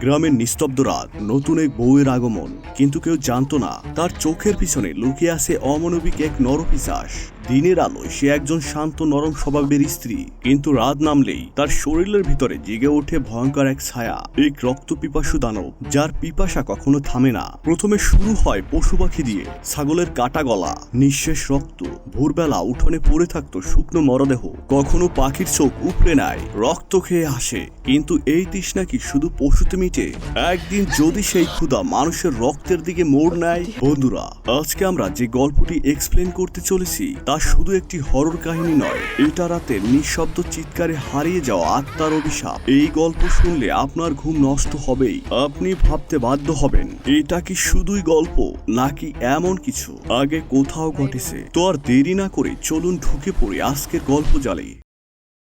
গ্রামের নিস্তব্ধ রাত নতুন এক বউয়ের আগমন। কিন্তু কেউ জানতো না, তার চোখের পিছনে লুকিয়ে আছে অমানবিক এক নরপিশাস। দিনের আলোয় সে একজন শান্ত, নরম স্বভাবের স্ত্রী। কিন্তু রাত নামলেই তার শরীরের ভিতরে জেগে ওঠে ভয়ঙ্কর এক ছায়া, এক রক্ত পিপাসু দানব, যার পিপাসা কখনো থামে না। প্রথমে শুরু হয় পশু পাখি দিয়ে, ছাগলের কাটা গলা, নিঃশেষ রক্ত, ভোরবেলা উঠোনে পড়ে থাকতো শুকনো মরদেহ। কখনো পাখির চোখ উপড়ে নেয়, রক্ত খেয়ে আসে কিন্তু এই তৃষ্ণা কি শুধু পশুতে মিটে? একদিন যদি সেই ক্ষুধা মানুষের রক্তের দিকে মোড় নেয়, বন্ধুরা, আজকে আমরা যে গল্পটি এক্সপ্লেন করতে চলেছি তা শুধু একটি হরর কাহিনী নয়, এটা রাতে নিঃশব্দ চিৎকারে হারিয়ে যাওয়া আত্মার অভিশাপ। এই গল্প শুনলে আপনার ঘুম নষ্ট হবেই। আপনি ভাবতে বাধ্য হবেন, এটা কি শুধুই গল্প, নাকি এমন কিছু? আগে কোথাও ঘটেছে। তো আর দেরি না করে চলুন ঢুকে পড়ে আজকের গল্প জালে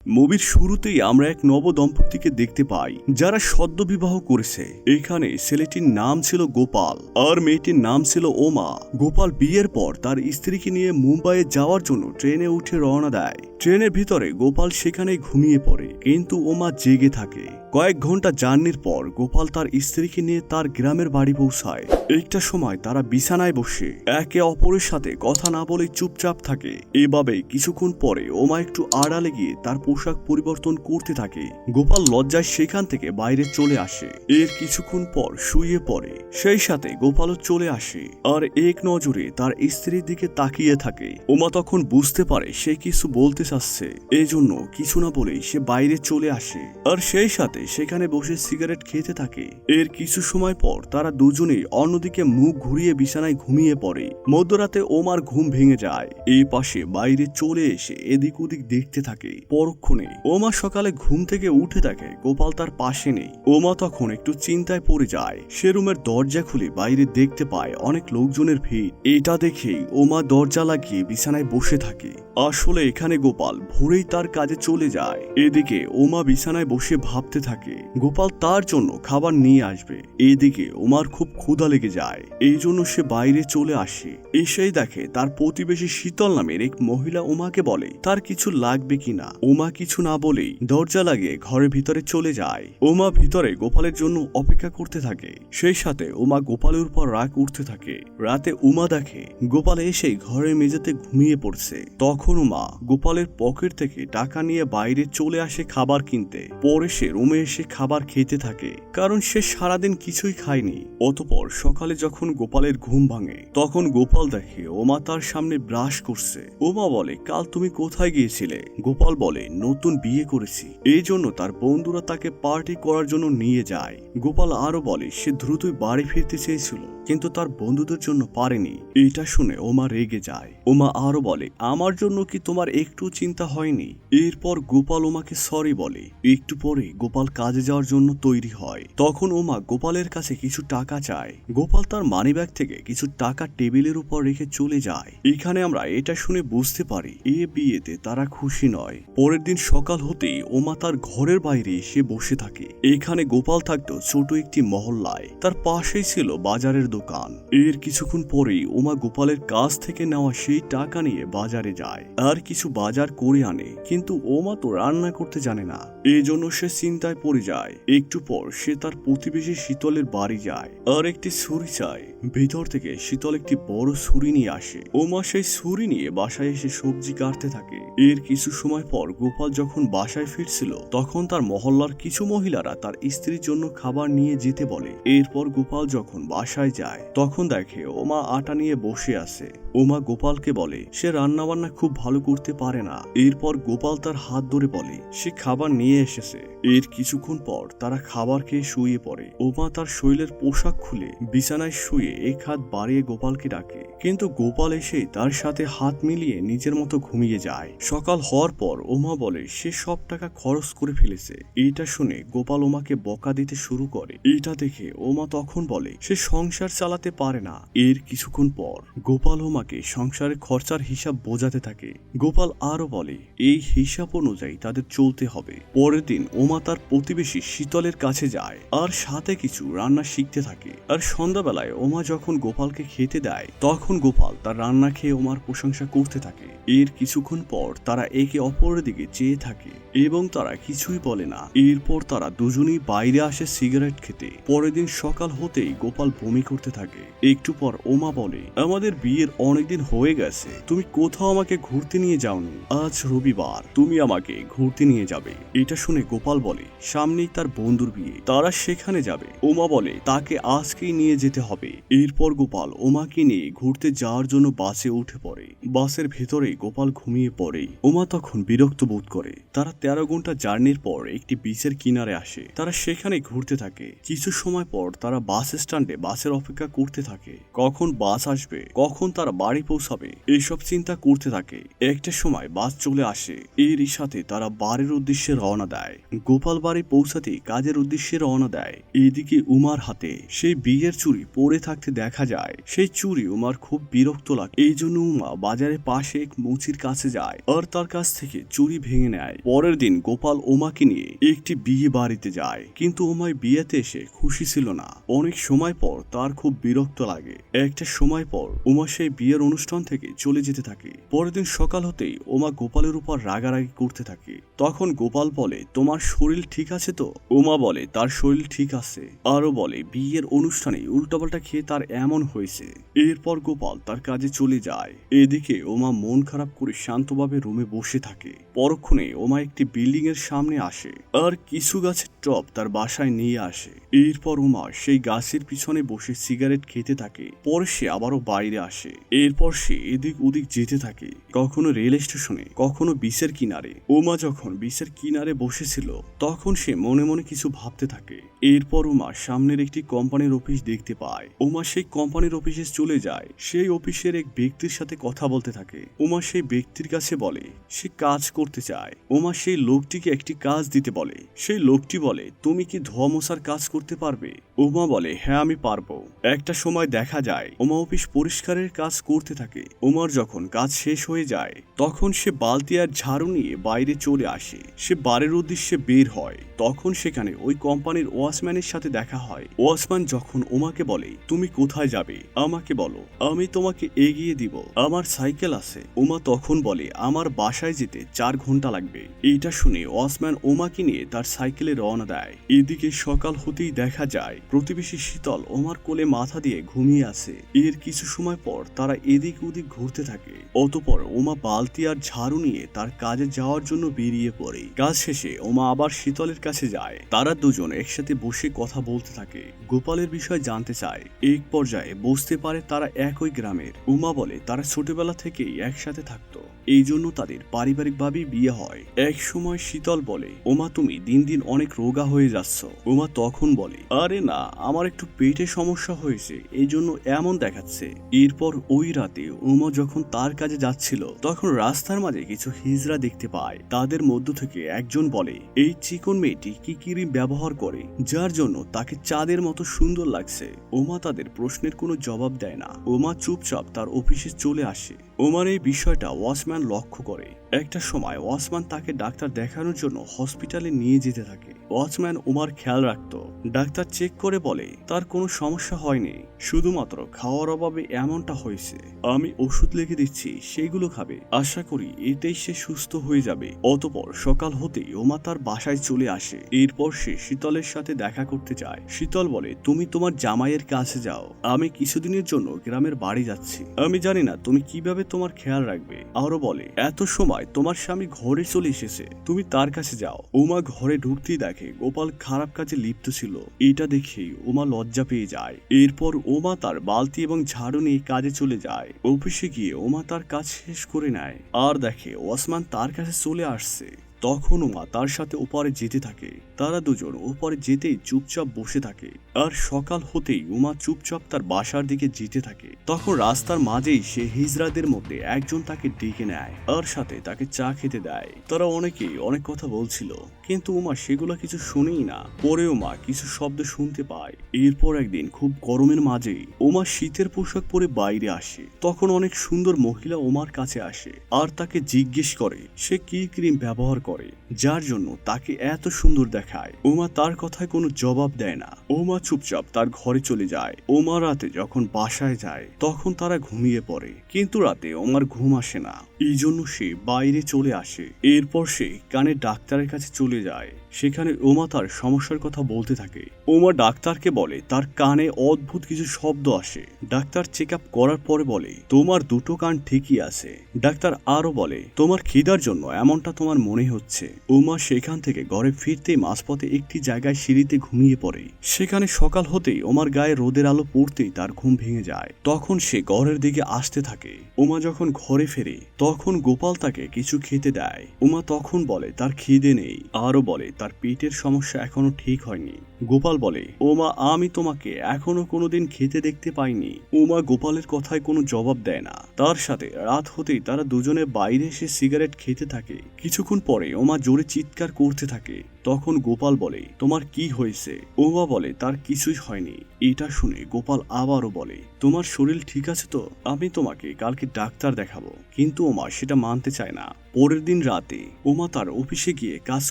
মুভির শুরুতেই আমরা এক নব দম্পতিকে দেখতে পাই, যারা সদ্য বিবাহ করেছে। এখানে ছেলেটির নাম ছিল গোপাল, আর মেয়েটির নাম ছিল ওমা। গোপাল বিয়ের পর তার স্ত্রীকে নিয়ে মুম্বাইয়ে যাওয়ার জন্য ট্রেনে উঠে রওনা দেয়। ট্রেনের ভিতরে গোপাল সেখানেই ঘুমিয়ে পড়ে, কিন্তু ওমা জেগে থাকে। কয়েক ঘণ্টা জার্নির পর গোপাল তার স্ত্রীকে নিয়ে তার গ্রামের বাড়ি পৌঁছায়। একটা সময় তারা বিছানায় বসে একে অপরের সাথে কথা না বলে চুপচাপ থাকে। এভাবে কিছুক্ষণ পরে ওমা একটু আড়ালে গিয়ে তার পোশাক পরিবর্তন করতে থাকে। গোপাল লজ্জায় সেখান থেকে বাইরে চলে আসে। এর কিছুক্ষণ পর শুয়ে পড়ে। সেই সাথে গোপালও চলে আসে। আর এক নজরে তার স্ত্রীর দিকে তাকিয়ে থাকে। ওমা তখন বুঝতে পারে সে কিছু বলতে চাচ্ছে। এজন্য কিছু না বলেই সে বাইরে চলে আসে। আর সেই সাথে সেখানে বসে সিগারেট খেতে থাকে। এর কিছু সময় পর তারা দুজনেই অন্যদিকে মুখ ঘুরিয়ে বিছানায় ঘুমিয়ে পড়ে। মধ্যরাতে ওমার ঘুম ভেঙে যায়। এই পাশে বাইরে চলে এসে এদিক ওদিক দেখতে থাকে। পরক্ষণে ওমা সকালে ঘুম থেকে উঠে দেখে গোপাল তার পাশে নেই। ওমা তখন একটু চিন্তায় পড়ে যায়। সে রুমের দরজা খুলে বাইরে দেখতে পায় অনেক লোকজনের ভিড়। এটা দেখেই ওমা দরজা লাগিয়ে বিছানায় বসে থাকে। আসলে এখানে গোপাল ভোরেই তার কাজে চলে যায়। এদিকে ওমা বিছানায় বসে ভাবতে থাকে গোপাল তার জন্য খাবার নিয়ে আসবে। এদিকে ওমার খুব ক্ষুধা লেগে যায়। এই জন্য সে বাইরে চলে আসে। এসেই দেখে তার প্রতিবেশী শীতল নামের এক মহিলা ওমাকে বলে, তার কিছু লাগবে কিনা ওমা কিছু না বলেই দরজা লাগিয়ে ঘরের ভিতরে চলে যায়। ওমা ভিতরে গোপালের জন্য অপেক্ষা করতে থাকে। সেই সাথে ওমা গোপালের উপর রাগ উঠতে থাকে। রাতে উমা দেখে গোপাল এসে ঘরের মেঝেতে ঘুমিয়ে পড়ছে। তখন উমা গোপালের পকেট থেকে টাকা নিয়ে বাইরে চলে আসে খাবার কিনতে। পরে সে রুমে এসে খাবার খেতে থাকে, কারণ সে সারাদিন কিছুই খায়নি। অতপর সকালে যখন গোপালের ঘুম ভাঙে, তখন গোপাল দেখে ওমা তার সামনে ব্রাশ করছে। ওমা বলে, কাল তুমি কোথায় গিয়েছিলে? গোপাল বলে, নতুন বিয়ে করেছি। এই জন্য তার বন্ধুরা তাকে পার্টি করার জন্য নিয়ে যায়। গোপাল আরও বলে, সে দ্রুতই বাড়ি ফিরতে চেয়েছিল, কিন্তু তার বন্ধুদের জন্য পারেনি। এটা শুনে ওমা রেগে যায়। ওমা আরও বলে, আমার জন্য কি তোমার একটু চিন্তা হয়নি? এরপর গোপাল ওমাকে সরি বলে। একটু পরে গোপাল কাজে যাওয়ার জন্য তৈরি হয়। তখন ওমা গোপালের কাছে কিছু টাকা চায়। গোপাল তার মানিব্যাগ থেকে কিছু টাকা টেবিলের উপর রেখে চলে যায়। এখানে আমরা এটা শুনে বুঝতে পারি, এ বিয়েতে তারা খুশি নয়। পরের দিন সকাল হতেই ওমা তার ঘরের বাইরে এসে বসে থাকে। এখানে গোপাল থাকতো ছোট একটি মহল্লায়। তার পাশেই ছিল বাজারের দোকান। এর কিছুক্ষণ পরেই ওমা গোপালের কাছ থেকে নেওয়া সেই টাকা নিয়ে বাজারে যায়। আর কিছু বাজার করে আনে। কিন্তু ওমা তো রান্না করতে জানে না। এই জন্য সে চিন্তায় পড়ে যায়। একটু পর সে তার প্রতিবেশী শীতলের বাড়ি যায় আর একটি ছুরি চায়। ভিতর থেকে শীতল একটি বড় ছুরি নিয়ে আসে। ওমা সেই ছুরি নিয়ে বাসায় এসে সবজি কাটতে থাকে। এর কিছু সময় পর গোপাল যখন বাসায় ফিরছিল, তখন তার মহল্লার কিছু মহিলারা তার স্ত্রীর জন্য খাবার নিয়ে যেতে বলে। এরপর গোপাল যখন বাসায় যায়, তখন দেখে ওমা আটা নিয়ে বসে আছে। ওমা গোপালকে বলে, সে রান্না বান্না খুব ভালো করতে পারে না। এরপর গোপাল তার হাত ধরে বলে, সে খাবার নিয়ে এসেছে। এর কিছুক্ষণ পর তারা খাবার খেয়ে শুয়ে পড়ে। ওমা তার শরীরের পোশাক খুলে বিছানায় শুয়ে এক হাত বাড়িয়ে গোপালকে ডাকে। কিন্তু গোপাল এসে তার সাথে হাত মিলিয়ে নিজের মতো ঘুমিয়ে যায়। সকাল হওয়ার পর ওমা বলে, সে সব টাকা খরচ করে ফেলেছে। এটা শুনে গোপাল ওমাকে বকা দিতে শুরু করে। এটা দেখে ওমা তখন বলে, সে সংসার চালাতে পারে না। এর কিছুক্ষণ পর গোপাল ওমাকে সংসারের খরচার হিসাব বোঝাতে থাকে। গোপাল আরও বলে, এই হিসাব অনুযায়ী তাদের চলতে হবে। পরের দিন ওমা তার প্রতিবেশী শীতলের কাছে যায়। আর সাথে কিছু রান্না শিখতে থাকে। আর সন্ধ্যাবেলায় ওমা যখন গোপালকে খেতে দেয় তখন গোপাল তার রান্না খেয়ে ওমার প্রশংসা করতে থাকে। এর কিছুক্ষণ পর তারা একে অপরের দিকে চেয়ে থাকে এবং তারা কিছুই বলে না। এরপর তারা দুজনেই বাইরে আসে সিগারেট খেতে। পরের দিন সকাল হতেই গোপাল বমি করতে থাকে। একটু পর ওমা বলে, আমাদের বিয়ের অনেকদিন হয়ে গেছে। তুমি কোথাও আমাকে ঘুরতে নিয়ে যাওনি। আজ রবিবার তুমি আমাকে ঘুরতে নিয়ে যাবে। এটা শুনে গোপাল বলে, সামনেই তার বন্ধুর বিয়ে। তারা সেখানে যাবে। ওমা বলে, তাকে আজকেই নিয়ে যেতে হবে। এরপর গোপাল ওমাকে নিয়ে ঘুরতে যাওয়ার জন্য বাসে উঠে পড়ে। বাসের ভেতরেই গোপাল ঘুমিয়ে পড়ে। ওমা তখন বিরক্ত বোধ করে। তারা তেরো ঘণ্টা জার্নির পর একটি বিচের কিনারে আসে। তারা সেখানে ঘুরতে থাকে। কিছু সময় পর তারা বাস স্ট্যান্ডে বাসের অপেক্ষা করতে থাকে। কখন বাস আসবে, কখন তারা বাড়ি পৌঁছাবে এইসব চিন্তা করতে থাকে। একটা সময় বাস চলে আসে। এরই সাথে তারা বাড়ির উদ্দেশ্যে রওনা দেয়। গোপাল বাড়ি পৌঁছাতেই কাজের উদ্দেশ্যে রওনা দেয়। এদিকে উমার হাতে সেই বিয়ের চুড়ি পরে থাকতে দেখা যায়। সেই চুড়ি উমার খুব বিরক্ত লাগে। এই জন্য উমা বাজারের পাশে এক মুচির কাছে যায় আর তার কাছ থেকে চুড়ি ভেঙে নেয়। পরের দিন গোপাল ওমাকে নিয়ে একটি বিয়ে বাড়িতে যায়। কিন্তু ওমায় বিয়েতে এসে খুশি ছিল না। অনেক সময় পর তার খুব বিরক্ত লাগে। একটা সময় পর উমা সেই বিয়ের অনুষ্ঠান থেকে চলে যেতে থাকে। পরের দিন সকাল হতেই ওমা গোপালের উপর রাগারাগি করতে থাকে। তখন গোপাল বলে, তোমার শরীর ঠিক আছে তো? উমা বলে, তার শরীর ঠিক আছে। আরও বলে, বিয়ের অনুষ্ঠানে উল্টাপাল্টা খেয়ে তার এমন হয়েছে। এরপর গোপাল তার কাজে চলে যায়। এদিকে ওমা মন খারাপ করে শান্তভাবে রুমে বসে থাকে। পরক্ষণে ওমা একটি বিল্ডিং এর সামনে আসে। আর কিছু গাছের টপ তার বাসায় নিয়ে আসে। এরপর উমা সেই গাছের পিছনে বসে সিগারেট খেতে থাকে। পরে সে আবারও বাইরে আসে। এরপর সে এদিক ওদিক যেতে থাকে। কখনো রেল স্টেশনে, কখনো বিচের কিনারে। উমা যখন বিচের কিনারে বসেছিল, তখন সে মনে মনে কিছু ভাবতে থাকে। এরপর উমা সামনের একটি কোম্পানির অফিস দেখতে পায়। উমা সেই কোম্পানির অফিসে চলে যায়। সেই অফিসের এক ব্যক্তির সাথে কথা বলতে থাকে। উমা সেই ব্যক্তির কাছে বলে, সে কাজ করতে চায়। উমা সেই লোকটিকে একটি কাজ দিতে বলে। সেই লোকটি বলে তুমি কি ধোয়া মশার কাজ করতে পারবে? উমা বলে হ্যাঁ আমি পারব। একটা সময় দেখা যায়, উমা অফিস পরিষ্কারের কাজ করতে থাকে। উমার যখন কাজ শেষ হয়ে যায়, তখন সে বালতি আর ঝাড়ু নিয়ে বাইরে চলে আসে। সে বাড়ির উদ্দেশ্যে বের হয়। তখন সেখানে ওই কোম্পানির ওয়াচম্যানের সাথে দেখা হয়। ওয়াচম্যান যখন ওমাকে বলে, তুমি কোথায় যাবে? আমাকে বলো, আমি তোমাকে এগিয়ে দিব। আমার সাইকেল আছে। ওমা তখন বলে, আমার বাসায় যেতে চার ঘণ্টা লাগবে। এইটা শুনে ওয়াচম্যান ওমাকে নিয়ে তার সাইকেলে রওনা দেয়। এদিকে সকাল হতেই দেখা যায়, প্রতিবেশী শীতল ওমার কোলে মাথা দিয়ে ঘুমিয়ে আছে। এর কিছু সময় পর তারা এদিক ওদিক ঘুরতে থাকে। অতপর ওমা বালতি আর ঝাড়ু নিয়ে তার কাজে যাওয়ার জন্য বেরিয়ে পড়ে। কাজ শেষে ওমা আবার শীতলের কাছে যায়। তারা দুজন একসাথে বসে কথা বলতে থাকে। গোপালের বিষয় জানতে চায়। এক পর্যায়ে বুঝতে পারে তারা একই গ্রামের। উমা বলে, তারা ছোটবেলা থেকেই একসাথে থাকতো। এই জন্য তাদের পারিবারিকভাবেই বিয়ে হয়। এক সময় শীতল বলে, ওমা, তুমি দিন দিন অনেক রোগা হয়ে যাচ্ছ। ওমা তখন বলে, আরে না, আমার একটু পেটে সমস্যা হয়েছে, এই জন্য এমন দেখাচ্ছে। এরপর ওই রাতে ওমা যখন তার কাজে যাচ্ছিল, তখন রাস্তার মাঝে কিছু হিজরা দেখতে পায়। তাদের মধ্য থেকে একজন বলে, এই চিকন মেয়েটি কি ক্রিম ব্যবহার করে, যার জন্য তাকে চাঁদের মতো সুন্দর লাগছে? ওমা তাদের প্রশ্নের কোনো জবাব দেয় না। ওমা চুপচাপ তার অফিসে চলে আসে। ওমার এই বিষয়টা ওয়াচম্যান লক্ষ্য করে। একটা সময় ওয়াচম্যান তাকে ডাক্তার দেখানোর জন্য হসপিটালে নিয়ে যেতে থাকে। ওয়াচম্যান উমার খেয়াল রাখত। ডাক্তার চেক করে বলে, তার কোনো সমস্যা হয়নি। শুধুমাত্র খাওয়ার অভাবে এমনটা হয়েছে। আমি ওষুধ লিখে দিচ্ছি, সেইগুলো খাবে। আশা করি এতেই সে সুস্থ হয়ে যাবে। অতপর সকাল হতেই ওমা তার বাসায় চলে আসে। এরপর সে শীতলের সাথে দেখা করতে যায়। শীতল বলে, তুমি তোমার জামাইয়ের কাছে যাও। আমি কিছুদিনের জন্য গ্রামের বাড়ি যাচ্ছি। আমি জানি না তুমি কীভাবে তোমার খেয়াল রাখবে। আরও বলে, এত সময় তোমার স্বামী ঘরে চলে এসেছে। তুমি তার কাছে যাও। উমা ঘরে ঢুকতেই দেখে গোপাল খারাপ কাজে লিপ্ত ছিল। এটা দেখে ওমা লজ্জা পেয়ে যায়। এরপর ওমা তার বালতি এবং ঝাড়ু নিয়ে কাজে চলে যায়। অফিসে গিয়ে ওমা তার কাজ শেষ করে নেয়। আর দেখে ওসমান তার কাছে চলে আসছে। তখন ওমা তার সাথে ওপারে যেতে থাকে। তারা দুজন ওপারে যেতেই চুপচাপ বসে থাকে। আর সকাল হতেই উমা চুপচাপ তার বাসার দিকে যেতে থাকে। তখন রাস্তার মাঝেই সে হিজড়াদের মধ্যে একজন তাকে ডেকে নেয় আর সাথে তাকে চা খেতে দেয়। তারা অনেকেই অনেক কথা বলছিল, কিন্তু উমা সেগুলো কিছু শুনেই না। পরে উমা কিছু শব্দ শুনতে পায়। এরপর একদিন খুব গরমের মাঝেই উমা শীতের পোশাক পরে বাইরে আসে। তখন অনেক সুন্দর মহিলা উমার কাছে আসে আর তাকে জিজ্ঞেস করে, সে কি ক্রিম ব্যবহার করে? যার জন্য তাকে এত সুন্দর দেখা দেখায়। ওমা তার কথায় কোনো জবাব দেয় না। ওমা চুপচাপ তার ঘরে চলে যায়। ওমা রাতে যখন বাসায় যায়, তখন তারা ঘুমিয়ে পড়ে। কিন্তু রাতে ওমার ঘুম আসে না। এই জন্য সে বাইরে চলে আসে। এরপর সে কানে ডাক্তারের কাছে চলে যায়। সেখানে ওমা তার সমস্যার কথা বলতে থাকে। ওমা ডাক্তারকে বলে, তার কানে অদ্ভুত কিছু শব্দ আসে। ডাক্তার চেক আপ করার পরে বলে, তোমার দুটো কান ঠিকই আছে। ডাক্তার আরও বলে, তোমার খিদার জন্য এমনটা তোমার মনে হচ্ছে। ওমা সেখান থেকে ঘরে ফিরতেই মাঝপথে একটি জায়গায় সিঁড়িতে ঘুমিয়ে পড়ে। সেখানে সকাল হতেই ওমার গায়ে রোদের আলো পড়তেই তার ঘুম ভেঙে যায়। তখন সে ঘরের দিকে আসতে থাকে। ওমা যখন ঘরে ফেরে, তখন গোপাল তাকে কিছু খেতে দেয়। ওমা তখন বলে, তার খিদে নেই। আরও বলে, তার পেটের সমস্যা এখনও ঠিক হয়নি। গোপাল বলে, ওমা, আমি তোমাকে এখনও কোনোদিন খেতে দেখতে পাইনি। ওমা গোপালের কথায় কোনো জবাব দেয় না। তার সাথে রাত হতেই তারা দুজনে বাইরে এসে সিগারেট খেতে থাকে। কিছুক্ষণ পরে ওমা জোরে চিৎকার করতে থাকে। তখন গোপাল বলে, তোমার কি হয়েছে? ওমা বলে, তার কিছুই হয়নি। এটা শুনে গোপাল আবারও বলে, তোমার শরীর ঠিক আছে তো? আমি তোমাকে কালকে ডাক্তার দেখাবো। কিন্তু ওমা সেটা মানতে চায় না। পরের দিন রাতে ওমা তার অফিসে গিয়ে কাজ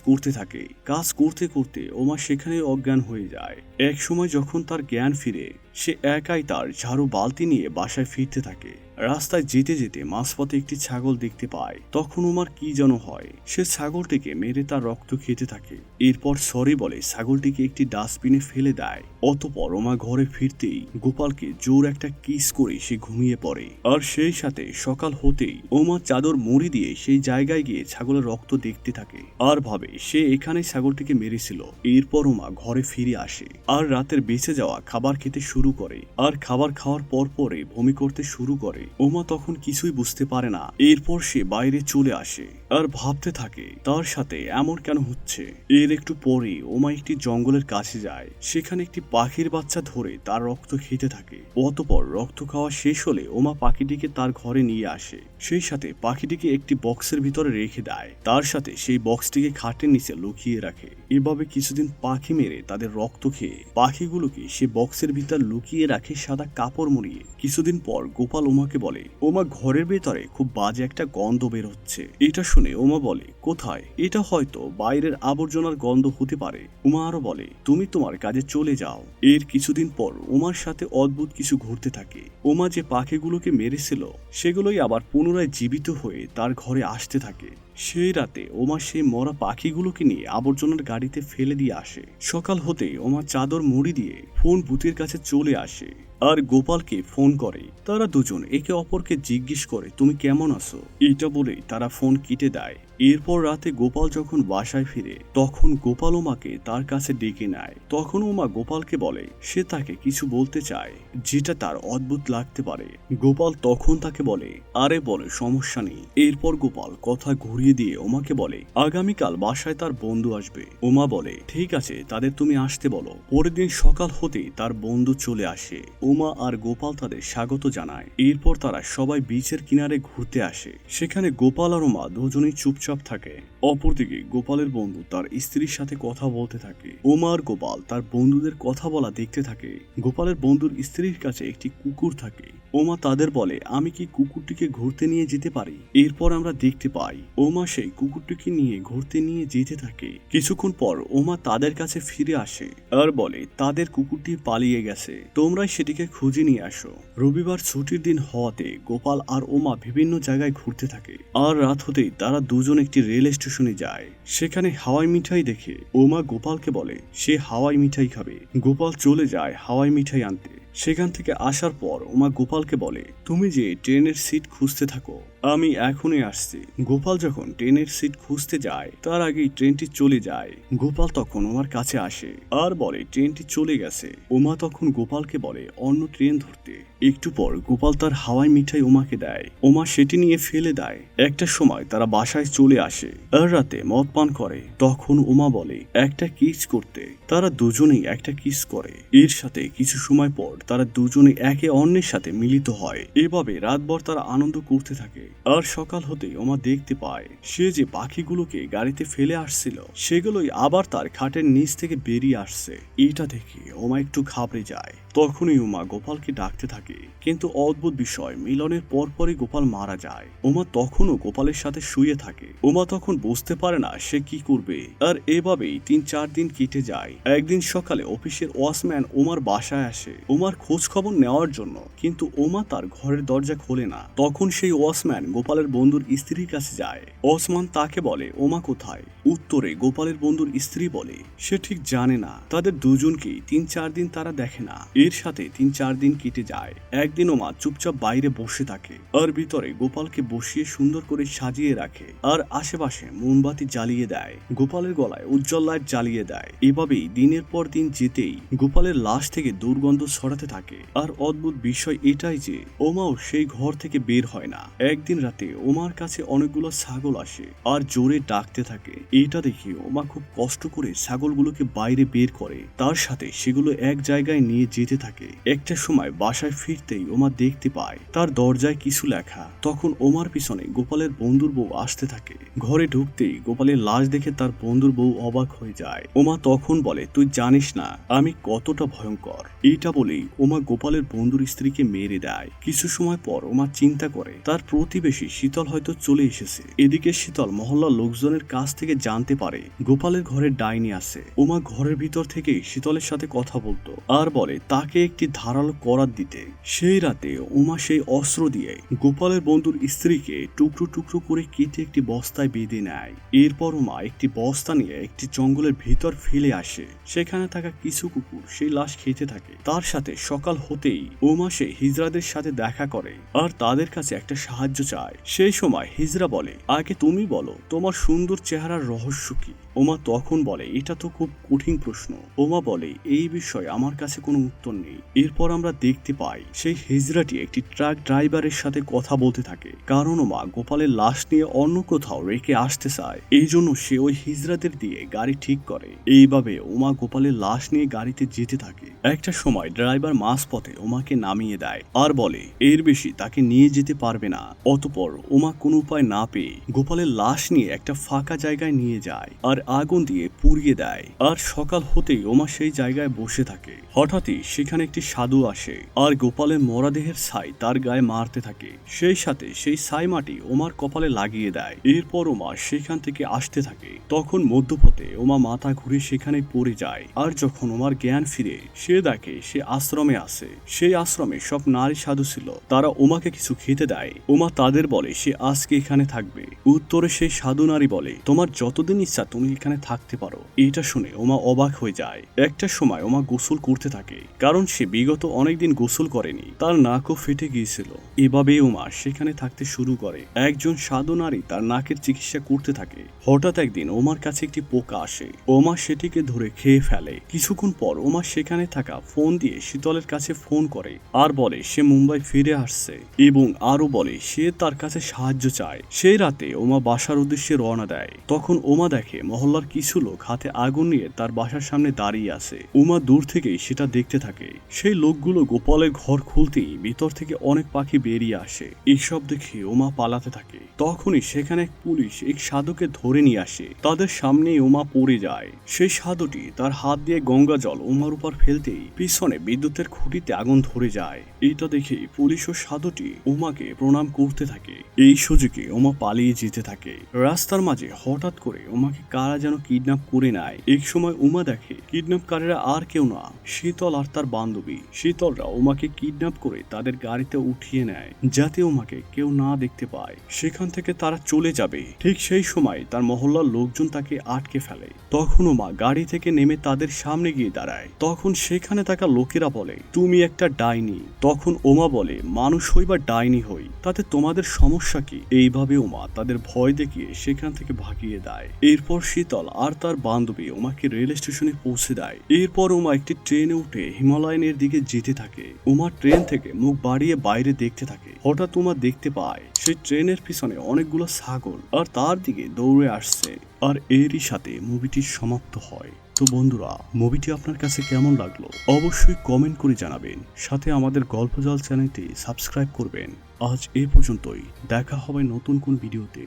করতে থাকে। কাজ করতে করতে ওমা সেখানে অজ্ঞান হয়ে যায়। এক সময় যখন তার জ্ঞান ফিরে, সে একাই তার ঝাড়ু বালতি নিয়ে বাসায় ফিরতে থাকে। রাস্তায় যেতে যেতে মাঝপথে একটি ছাগল দেখতে পায়। তখন ওমার কি যেন হয়, সে ছাগলটিকে মেরে তার রক্ত খেতে থাকে। এরপর সরি বলে ছাগলটিকে একটি ডাস্টবিনে ফেলে দেয়। অতপর ওমা ঘরে ফিরতেই গোপালকে জোর একটা কিস করে সে ঘুমিয়ে পড়ে। আর সেই সাথে সকাল হতেই ওমা চাদর মুড়ি দিয়ে সেই জায়গায় গিয়ে ছাগলের রক্ত দেখতে থাকে। আর ভাবে সে এখানে ছাগলটিকে মেরেছিল। এরপর ওমা ঘরে ফিরে আসে। আর রাতের বেঁচে যাওয়া খাবার খেতে শুরু করে। আর খাবার খাওয়ার পর পরে বমি করতে শুরু করে। ওমা তখন কিছুই বুঝতে পারে না। এরপর সে বাইরে চলে আসে। আর ভাবতে থাকে, তার সাথে এমন কেন হচ্ছে? এর একটু পরে ওমা একটি জঙ্গলের কাছে যায়। সেখানে একটি পাখির বাচ্চা ধরে তার রক্ত খেতে থাকে। অতপর রক্ত খাওয়া শেষ হলে ওমা পাখিটিকে তার ঘরে নিয়ে আসে। সেই সাথে পাখিটিকে একটি বক্সের ভিতরে রেখে দেয়। তার সাথে সেই বক্সটিকে খাটের নিচে লুকিয়ে রাখে। এভাবে কিছুদিন পাখি মেরে তাদের রক্ত খেয়ে, পাখিগুলোকে সে বক্সের ভিতর লুকিয়ে রাখে সাদা কাপড় মুড়িয়ে। কিছুদিন পর গোপাল ওমাকে বলে, ওমা ঘরের ভেতরে খুব বাজে একটা গন্ধ বের হচ্ছে। এটা শুনে ওমা বলে, কোথায়? এটা হয়তো বাইরের আবর্জনার গন্ধ হতে পারে। উমা আরও বলে, তুমি তোমার কাজে চলে যাও। এর কিছুদিন পর উমার সাথে অদ্ভুত কিছু ঘুরতে থাকে। ওমা যে পাখিগুলোকে মেরেছিল, সেগুলোই আবার পুনরায় জীবিত হয়ে তার ঘরে আসতে থাকে। সেই রাতে ওমা সেই মরা পাখিগুলোকে নিয়ে আবর্জনার গাড়িতে ফেলে দিয়ে আসে। সকাল হতেই ওমা চাদর মুড়ি দিয়ে ফোন বুথের কাছে চলে আসে। আর গোপালকে ফোন করে। তারা দুজন একে অপরকে জিজ্ঞেস করে, তুমি কেমন আছো? এটা বলেই তারা ফোন কেটে দেয়। এরপর রাতে গোপাল যখন বাসায় ফিরে, তখন গোপাল ওমাকে তার কাছে ডেকে নেয়। তখন ওমা গোপালকে বলে, সে তাকে কিছু বলতে চায়, যেটা তার অদ্ভুত লাগতে পারে। গোপাল তখন তাকে বলে, আরে বলে, সমস্যা নেই। এরপর গোপাল কথা ঘুরিয়ে দিয়ে ওমাকে বলে, আগামীকাল বাসায় তার বন্ধু আসবে। ওমা বলে, ঠিক আছে, তাদের তুমি আসতে বলো। পরের দিন সকাল হতেই তার বন্ধু চলে আসে। উমা আর গোপাল তাদের স্বাগত জানায়। এরপর তারা সবাই বিচের কিনারে ঘুরতে আসে। সেখানে গোপাল আর উমা দুজনেই চুপচাপ থাকে। অপরদিকে গোপালের বন্ধু তার স্ত্রীর সাথে কথা বলতে থাকে। উমা আর গোপাল তার বন্ধুদের কথা বলা দেখতে থাকে। গোপালের বন্ধুর স্ত্রীর কাছে একটি কুকুর থাকে। ওমা তাদের বলে, আমি কি কুকুরটিকে ঘুরতে নিয়ে যেতে পারি? এরপর আমরা দেখতে পাই, ওমা সেই কুকুরটিকে নিয়ে ঘুরতে নিয়ে যেতে থাকে। কিছুক্ষণ পর ওমা তাদের কাছে ফিরে আসে আর বলে, তাদের কুকুরটি পালিয়ে গেছে। তোমরাই সেটিকে খুঁজে নিয়ে আসো। রবিবার ছুটির দিন হওয়াতে গোপাল আর ওমা বিভিন্ন জায়গায় ঘুরতে থাকে। আর রাত হতেই তারা দুজন একটি রেল স্টেশনে যায়। সেখানে হাওয়াই মিঠাই দেখে ওমা গোপালকে বলে, সে হাওয়াই মিঠাই খাবে। গোপাল চলে যায় হাওয়াই মিঠাই আনতে। সেখান থেকে আসার পর ওমা গোপালকে বলে, তুমি যে ট্রেনের সিট খুঁজতে থাকো, আমি এখনই আসছি। গোপাল যখন ট্রেনের সিট খুঁজতে যায়, তার আগেই ট্রেনটি চলে যায়। গোপাল তখন ওমার কাছে আসে, আর বলে, ট্রেনটি চলে গেছে। ওমা তখন গোপালকে বলে, অন্য ট্রেন ধরতে। একটু পর গোপাল তার হাওয়াই মিঠাই ওমাকে দেয়। ওমা সেটি নিয়ে ফেলে দেয়। একটা সময় তারা বাসায় চলে আসে, আর রাতে মদ পান করে। তখন ওমা বলে, একটা কিস করতে। তারা দুজনেই একটা কিস করে। এর সাথে কিছু সময় পর তারা দুজনে একে অন্যের সাথে মিলিত হয়। এভাবে রাতভর তারা আনন্দ করতে থাকে। আর সকাল হতেই ওমা দেখতে পায়, সে যে পাখিগুলোকে গাড়িতে ফেলে আসছিল, সেগুলোই আবার তার খাটের নিচ থেকে বেরিয়ে আসছে। এটা দেখে ওমা একটু ঘাবড়ে যায়। তখনই উমা গোপালকে ডাকতে থাকে। কিন্তু অদ্ভুত বিষয়, মিলনের পরপরই গোপাল মারা যায়। ওমা তখনও গোপালের সাথে শুয়ে থাকে। ওমা তখন বুঝতে পারে না সে কি করবে। আর এভাবেই তিন চার দিন কেটে যায়। একদিন সকালে অফিসের ওয়াচম্যান ওমার বাসায় আসে। ওমার খোঁজ খবর নেওয়ার জন্য। কিন্তু ওমা তার ঘরের দরজা খোলে না। তখন সেই ওয়াচম্যান গোপালের বন্ধুর স্ত্রীর কাছে যায়। ওসমান তাকে বলে ওমা কোথায়? উত্তরে গোপালের বন্ধুর স্ত্রী বলে, সে ঠিক জানে না। তাদের দুজনকেই তিন চার দিন তারা দেখে না। এর সাথে তিন চার দিন কেটে যায়। একদিন ওমা চুপচাপ বাইরে বসে থাকে আর ভিতরে গোপালকে বসিয়ে সুন্দর করে সাজিয়ে রাখে আর আশেপাশে মোমবাতি জ্বালিয়ে দেয়। গোপালের গলায় উজ্জ্বল লাইট জ্বালিয়ে দেয়। এভাবেই দিনের পর দিন যেতেই গোপালের লাশ থেকে দুর্গন্ধ ছড়াতে থাকে। আর অদ্ভুত বিষয় এটাই যে ওমাও সেই ঘর থেকে বের হয় না। একদিন রাতে ওমার কাছে অনেকগুলো ছাগল আসে আর জোরে ডাকতে থাকে। এটা দেখে ওমা খুব কষ্ট করে ছাগলগুলোকে বাইরে বের করে। তার সাথে সেগুলো এক জায়গায় নিয়ে যেতে থাকে। একটা সময় বাসায় ফিরতেই ওমা দেখতে পায়, তার দরজায় কিছু লেখা। তখন ওমার পিছনে গোপালের বন্ধুর বউ আসতে থাকে। ঘরে ঢুকতেই গোপালের লাশ দেখে তার বন্ধুর বউ অবাক হয়ে যায়। ওমা তখন বলে, তুই জানিস না, আমি কতটা ভয়ঙ্কর। এইটা বলেই ওমা গোপালের বন্ধুর স্ত্রীকে মেরে দেয়। কিছু সময় পর ওমা চিন্তা করে, তার প্রতিবেশী শীতল হয়তো চলে এসেছে। এদিকে শীতল মহল্লার লোকজনের কাছ থেকে জানতে পারে, গোপালের ঘরে ডাইনি আছে। ওমা ঘরের ভিতর থেকেই শীতলের সাথে কথা বলতো আর বলে তাকে একটি ধারালো করাত দিতে। সেই রাতে ওমা সেই অস্ত্র দিয়ে গোপালের বন্ধুর স্ত্রীকে টুকরো টুকরো করে কেটে একটি বস্তায় বেঁধে নেয়। এরপর ওমা একটি বস্তা নিয়ে একটি জঙ্গলের ভিতর ফেলে আসে। সেখানে থাকা কিছু কুকুর সেই লাশ খেতে থাকে। তার সাথে সকাল হতেই ওমা সে হিজরাদের সাথে দেখা করে আর তাদের কাছে একটা সাহায্য চায়। সেই সময় হিজরা বলে, আগে তুমি বলো, তোমার সুন্দর চেহারার রহস্য কি? ওমা তখন বলে, এটা তো খুব কঠিন প্রশ্ন। ওমা বলে, এই বিষয়ে আমার কাছে কোনো উত্তর নেই। এরপর আমরা দেখতে পাই, সেই হিজড়াটি একটি ট্রাক ড্রাইভারের সাথে কথা বলতে থাকে। কারণ ওমা গোপালের লাশ নিয়ে অন্য কোথাও রেখে আসতে চায়। এই জন্য সে ওই হিজড়াদের দিয়ে গাড়ি ঠিক করে। এইভাবে ওমা গোপালের লাশ নিয়ে গাড়িতে যেতে থাকে। একটা সময় ড্রাইভার মাঝপথে ওমাকে নামিয়ে দেয় আর বলে, এর বেশি তাকে নিয়ে যেতে পারবে না। অতপর ওমা কোনো উপায় না পেয়ে গোপালের লাশ নিয়ে একটা ফাঁকা জায়গায় নিয়ে যায় আর আগুন দিয়ে পুড়িয়ে দেয়। আর সকাল হতেই ওমা সেই জায়গায় বসে থাকে। হঠাৎই সেখানে একটি সাধু আসে, আর গোপালের মরাদেহের ছাই তার গায়ে মারতে থাকে। সেই সাথে সেই ছাই মাটি ওমার কপালে লাগিয়ে দেয়। এরপর ওমা সেখান থেকে আসতে থাকে। তখন মধ্যপথে ওমা মাথা ঘুরে সেখানে পড়ে যায়। আর যখন ওমার জ্ঞান ফিরে, সে দেখে সে আশ্রমে আছে। সেই আশ্রমে সব নারী সাধু ছিল। তারা ওমাকে কিছু খেতে দেয়। ওমা তাদের বলে, সে আজকে এখানে থাকবে। উত্তরে সেই সাধু নারী বলে, তোমার যতদিন ইচ্ছা তুমি এখানে থাকতে পারো। এটা শুনে ওমা অবাক হয়ে যায়। একটা সময় ওমা গোসল করতে থাকে। কারণ সে বিগত অনেকদিন গোসল করেনি, তার নাকও ফেটে গিয়েছিল। এভাবে ওমা সেখানে থাকতে শুরু করে। একজন সাধু নারী তার নাকের চিকিৎসা করতে থাকে। হঠাৎ একদিন ওমার কাছে একটি পোকা আসে। ওমা সেটিকে ধরে খেয়ে ফেলে। কিছুক্ষণ পর ওমা সেখানে থাকা ফোন দিয়ে শীতলের কাছে ফোন করে আর বলে, সে মুম্বাই ফিরে আসছে। এবং আরও বলে, সে তার কাছে সাহায্য চায়। সেই রাতে ওমা বাসার উদ্দেশ্যে রওনা দেয়। তখন ওমা দেখে মহল্লার কিছু লোক হাতে আগুন নিয়ে তার বাসার সামনে দাঁড়িয়ে আছে। উমা দূর থেকেই সেটা দেখতে থাকে। সেই লোকগুলো গোপালের ঘর খুলতেই ভিতর থেকে অনেক পাখি বেরিয়ে আসে। এইসব দেখে ওমা পালাতে থাকে। তখনই সেখানে এক পুলিশ এক সাধুকে ধরে নিয়ে আসে। তাদের সামনেই ওমা পড়ে যায়। সেই সাধুটি তার হাত দিয়ে গঙ্গা জল ওমার উপর ফেলতেই পিছনে বিদ্যুতের খুঁটিতে আগুন ধরে যায়। এটা দেখে পুলিশ ও সাধুটি ওমাকে প্রণাম করতে থাকে। এই সুযোগে ওমা পালিয়ে যেতে থাকে। রাস্তার মাঝে হঠাৎ করে ওমাকে কারা যেন কিডন্যাপ করে নেয়। এক সময় উমা দেখে কিডন্যাপকারীরা আর কেউ না, শীতল আর তার বান্ধবী শীতলরা ওমাকে কিডন্যাপ করে তাদের গাড়িতে উঠিয়ে নেয়, যাতে ওমাকে কেউ না দেখতে পায়। সেখান থেকে তারা চলে যাবে। ঠিক সেই সময় তার মহল্লার লোকজন তাকে আটকে ফেলে। তখন ওমা গাড়ি থেকে নেমে তাদের সামনে গিয়ে দাঁড়ায়। তখন সেখানে থাকা লোকেরা বলে, তুমি একটা ডাইনি। তখন ওমা বলে, মানুষ হই বা ডাইনি হই, তাতে তোমাদের সমস্যা কি? এইভাবে ওমা তাদের ভয় দেখিয়ে সেখান থেকে ভাগিয়ে দেয়। এরপর শীতল আর তার বান্ধবী ওমাকে রেল স্টেশনে পৌঁছে দেয়। এরপর ওমা একটি ট্রেনে উঠে হিমালয়ানের দিকে যেতে থাকে। ওমা ট্রেন থেকে মুখ বাড়িয়ে বাইরে দেখতে থাকে। হঠাৎ উমা দেখতে পায়, সেই ট্রেনের পিছনে অনেকগুলো ছাগল আর তার দিকে দৌড়ে আসছে। আর এরই সাথে মুভিটি সমাপ্ত হয়। তো বন্ধুরা, মুভিটি আপনার কাছে কেমন লাগল? অবশ্যই কমেন্ট করে জানাবেন। সাথে আমাদের গল্পজল চ্যানেলটি সাবস্ক্রাইব করবেন। আজ এ পর্যন্তই। দেখা হবে নতুন কোন ভিডিওতে